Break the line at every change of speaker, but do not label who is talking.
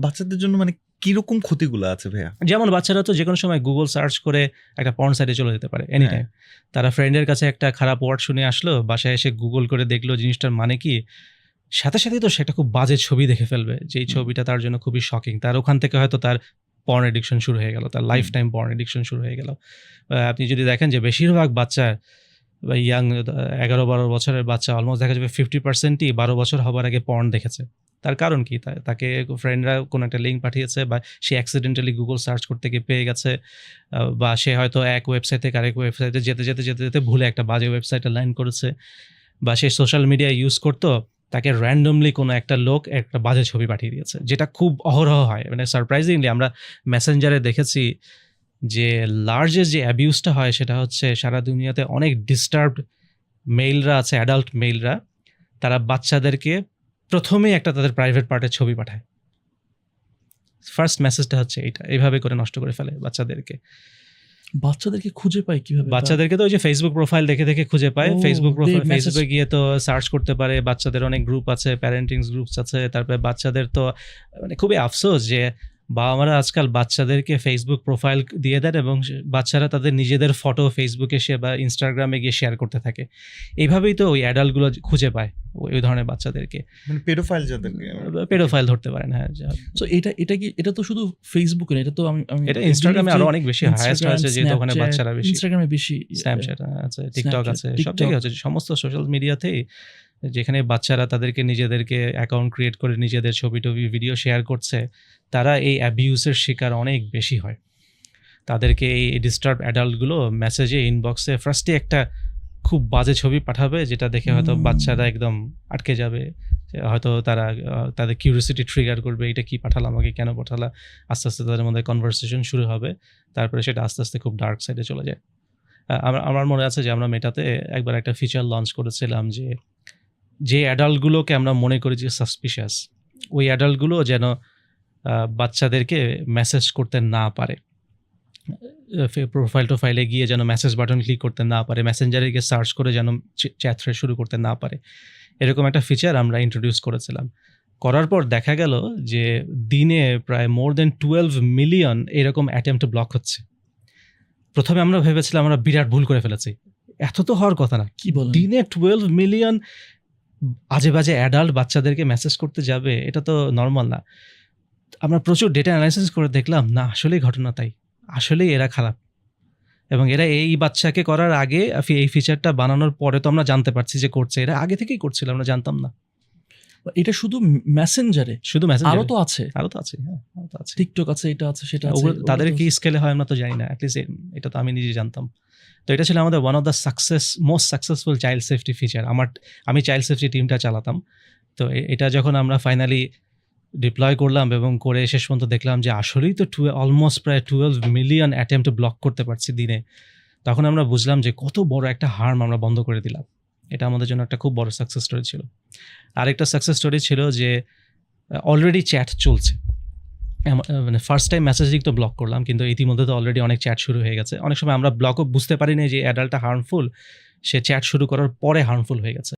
বাচ্চাদের জন্য মানে কীরকম ক্ষতিগুলো আছে ভাইয়া?
যেমন বাচ্চারা তো যে কোনো সময় গুগল সার্চ করে একটা পর্ন সাইটে চলে যেতে পারে এনি টাইম তারা ফ্রেন্ডের কাছে একটা খারাপ ওয়ার্ড শুনে আসলো বাসায় এসে গুগল করে দেখল জিনিসটার মানে কি? সাথে সাথেই তো সেটা খুব বাজে ছবি দেখে ফেলবে যেই
হুম।
ছবিটা তার জন্য খুবই শকিং তার ওখান থেকে হয়তো তার পর্ন এডিকশন শুরু হয়ে গেল তার লাইফ টাইম পর্ন এডিকশন শুরু হয়ে গেল। আপনি যদি দেখেন যে বেশিরভাগ বাচ্চার বা ইয়াং এগারো বারো বছরের বাচ্চা অলমোস্ট দেখা যাবে ফিফটি পার্সেন্টই বারো বছর হবার আগে পর্ন দেখেছে। তার কারণ কি? তাকে ফ্রেন্ডরা কোনো একটা লিঙ্ক পাঠিয়েছে বা সে অ্যাক্সিডেন্টালি গুগল সার্চ করতে গিয়ে পেয়ে গেছে বা সে হয়তো এক ওয়েবসাইট থেকে আরেক ওয়েবসাইটে যেতে যেতে যেতে যেতে ভুলে একটা বাজে ওয়েবসাইটে লাইন করেছে বা সে সোশ্যাল মিডিয়া ইউজ করতো, তাকে র্যান্ডমলি কোনো একটা লোক একটা বাজে ছবি পাঠিয়ে দিয়েছে, যেটা খুব অহরহ হয়। মানে সারপ্রাইজিংলি আমরা মেসেঞ্জারে দেখেছি যে লার্জেস্ট যে অ্যাবিউজটা হয় সেটা হচ্ছে সারা দুনিয়াতে অনেক ডিস্টার্বড মেইলরা আছে অ্যাডাল্ট মেইলরা তারা বাচ্চাদেরকে প্রথমেই একটা তাদের প্রাইভেট পার্টের ছবি পাঠায়। ফার্স্ট মেসেজটা হচ্ছে এইটা এইভাবে করে নষ্ট করে ফেলে বাচ্চাদেরকে।
বাচ্চাদেরকে খুঁজে পায় কীভাবে?
বাচ্চাদেরকে তো ওই যে ফেসবুক প্রোফাইল দেখে দেখে খুঁজে পায়। ফেসবুক প্রোফাইল ফেসবুকে গিয়ে তো সার্চ করতে পারে। বাচ্চাদের অনেক গ্রুপ আছে প্যারেন্টিংস গ্রুপস আছে। তারপরে বাচ্চাদের তো মানে খুবই আফসোস যে বাবা মারা আজকাল বাচ্চাদেরকে ফেসবুক প্রোফাইল দিয়ে দেন এবং বাচ্চারা তাদের নিজেদের ফটো ফেসবুকে সে বা ইনস্টাগ্রামে গিয়ে শেয়ার করতে থাকে। এইভাবেই তো ওই অ্যাডাল্টগুলো খুঁজে পায় ওই ধরনের বাচ্চাদেরকে।
মানে পেডোফাইল যাদেরকে।
পেডোফাইল ধরতে পারেন হ্যাঁ
সো এটা এটা কি এটা তো শুধু ফেসবুকে না এটা তো আমি আমি
এটা ইনস্টাগ্রামে আরও অনেক বেশি হাইয়েস্ট হয়েছে যেহেতু ওখানে বাচ্চারা বেশি।
ইনস্টাগ্রামে বেশি
স্ন্যাপচ্যাট আছে টিকটক আছে সব জায়গায় আছে সমস্ত সোশ্যাল মিডিয়াতেই যেখানে বাচ্চারা তাদেরকে নিজেদেরকে অ্যাকাউন্ট ক্রিয়েট করে নিজেদের ছবি টবি ভিডিও শেয়ার করছে তারা এই অ্যাবিউসের শিকার অনেক বেশি হয়। তাদেরকে এই ডিস্টার্ব অ্যাডাল্টগুলো মেসেজে ইনবক্সে ফার্স্টে একটা খুব বাজে ছবি পাঠাবে যেটা দেখে হয়তো বাচ্চারা একদম আটকে যাবে হয়তো তারা তাদের কিউরিয়াসিটি ট্রিগার করবে এটা কি পাঠালাম আমাকে? কেন পাঠালা? আস্তে আস্তে তাদের মধ্যে কনভারসেশন শুরু হবে তারপরে সেটা আস্তে আস্তে খুব ডার্ক সাইডে চলে যায়। আমার আমার মনে আছে যে আমরা মেটাতে একবার একটা ফিচার লঞ্চ করেছিলাম যে যে অ্যাডাল্টগুলোকে আমরা মনে করি যে সাসপিশিয়াস ওই অ্যাডাল্টগুলো যেন বাচ্চাদেরকে মেসেজ করতে না পারে। প্রোফাইল টোফাইলে গিয়ে যেন মেসেজ বাটন ক্লিক করতে না পারে মেসেঞ্জারে গিয়ে সার্চ করে যেন চ্যাট শুরু করতে না পারে। এরকম একটা ফিচার আমরা ইন্ট্রোডিউস করেছিলাম। করার পর দেখা গেল যে দিনে প্রায় মোর দেন টুয়েলভ মিলিয়ন এরকম অ্যাটেম্পট ব্লক হচ্ছে। প্রথমে আমরা ভেবেছিলাম আমরা বিরাট ভুল করে ফেলেছি। এত তো হওয়ার কথা না।
কি বল
দিনে টুয়েলভ মিলিয়ন আজে বাজে অ্যাডাল্ট বাচ্চাদেরকে মেসেজ করতে যাবে, এটা তো নর্মাল না। আমরা প্রচুর ডেটা অ্যানালাইসিস করে দেখলাম, না, আসলেই ঘটনা তাই। আসলেই এরা খারাপ। এবং এরা এই বাচ্চাকে করার আগে এই ফিচারটা বানানোর পরে তো আমরা জানতে পারছি যে করছে। এরা আগে থেকেই করছিল, আমরা জানতাম না।
এটা শুধু মেসেঞ্জারে
শুধু মেসেজ
আরও তো আছে।
আরও তো আছে হ্যাঁ আরও তো আছে।
টিকটক আছে এটা আছে সেটা আছে
তাদের কি স্কেলে হয় আমরা তো জানি না অ্যাটলিস্ট এটা তো আমি নিজে জানতাম। তো এটা ছিল আমাদের one of the success most successful child safety feature আমার আমি চাইল্ড সেফটি টিমটা চালাতাম। তো এটা যখন আমরা ফাইনালি ডিপ্লয় করলাম এবং করে শেষ পর্যন্ত দেখলাম যে আসলেই তো টু অলমোস্ট প্রায় টুয়েলভ মিলিয়ন অ্যাটেম্পট ব্লক করতে পারছি দিনে তখন আমরা বুঝলাম যে কত বড় একটা হার্ম আমরা বন্ধ করে দিলাম। এটা আমাদের জন্য একটা খুব বড় সাকসেস স্টোরি ছিল। আরেকটা সাকসেস স্টোরি ছিল যে অলরেডি চ্যাট চলছে। মানে ফার্স্ট টাইম মেসেজিং তো ব্লক করলাম, কিন্তু ইতিমধ্যে তো অলরেডি অনেক চ্যাট শুরু হয়ে গেছে। অনেক সময় আমরা ব্লকও বুঝতে পারি না যে অ্যাডাল্টটা হার্মফুল সে চ্যাট শুরু করার পরে হার্মফুল হয়ে গেছে।